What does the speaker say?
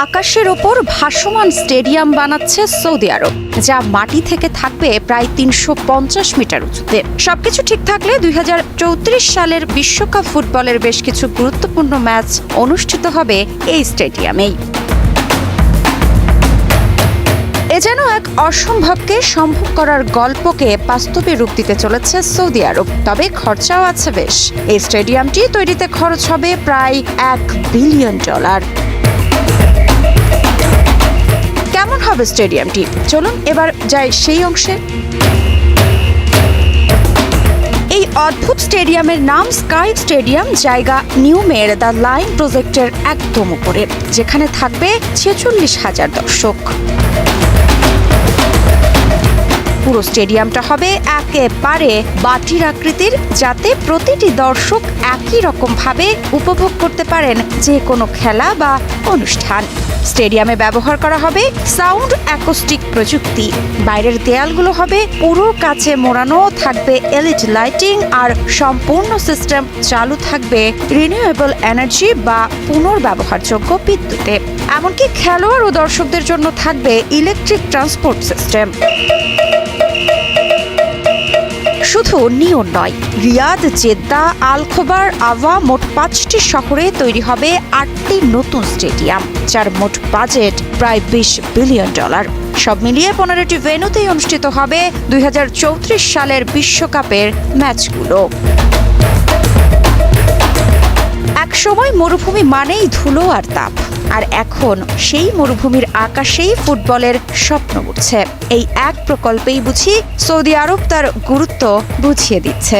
আকাশের ওপর ভাসমান স্টেডিয়াম বানাচ্ছে সৌদি আরব, যা মাটি থেকে থাকবে প্রায় তিনশো পঞ্চাশ মিটার উঁচুতে। সবকিছু ঠিক থাকলে দুই হাজার চৌত্রিশ সালের বিশ্বকাপ ফুটবলের বেশ কিছু গুরুত্বপূর্ণ ম্যাচ অনুষ্ঠিত হবে এই স্টেডিয়ামেই। এ যেন এক অসম্ভবকে সম্ভব করার গল্পকে বাস্তবে রূপ দিতে চলেছে সৌদি আরব, তবে খরচাও আছে বেশ। এই স্টেডিয়ামটি তৈরিতে খরচ হবে প্রায় এক বিলিয়ন ডলার। হবে স্টেডিয়ামটি। চলুন, এবার যাই সেই অংশে। এই অদ্ভুত স্টেডিয়ামের নাম স্কাই স্টেডিয়াম, জায়গা নিউমের দ্য লাইন প্রজেক্টের একদম উপরে, যেখানে থাকবে ছেচল্লিশ হাজার দর্শক। পুরো স্টেডিয়ামটা হবে একেবারে বাটির আকৃতির, যাতে প্রতিটি দর্শক একই রকম ভাবে উপভোগ করতে পারেন যে কোনো খেলা বা অনুষ্ঠান। স্টেডিয়ামে ব্যবহার করা হবে সাউন্ড অ্যাকোস্টিক প্রযুক্তি। বাইরের দেয়ালগুলো হবে পুরো কাছে মোড়ানো, থাকবে এলইডি লাইটিং আর সম্পূর্ণ সিস্টেম চালু থাকবে রিনিউয়েবল এনার্জি বা পুনর্ব্যবহারযোগ্য বিদ্যুতে। এমনকি খেলোয়াড় ও দর্শকদের জন্য থাকবে ইলেকট্রিক ট্রান্সপোর্ট সিস্টেম নিয়ন নয়। রিয়াদ, জেদ্দা, আলখোবার আভা মোট পাঁচটি শহরে তৈরি হবে আটটি নতুন স্টেডিয়াম, যার মোট বাজেট প্রায় বিশ বিলিয়ন ডলার। সব মিলিয়ে পনেরোটি ভেন্যুতেই অনুষ্ঠিত হবে দুই হাজার চৌত্রিশ সালের বিশ্বকাপের ম্যাচগুলো। এক সময় মরুভূমি মানেই ধুলো আর তাপ। আর এখন সেই মরুভূমির আকাশেই ফুটবলের স্বপ্ন উঠছে। এই এক প্রকল্পেই বুঝি সৌদি আরব তার গুরুত্ব বুঝিয়ে দিচ্ছে।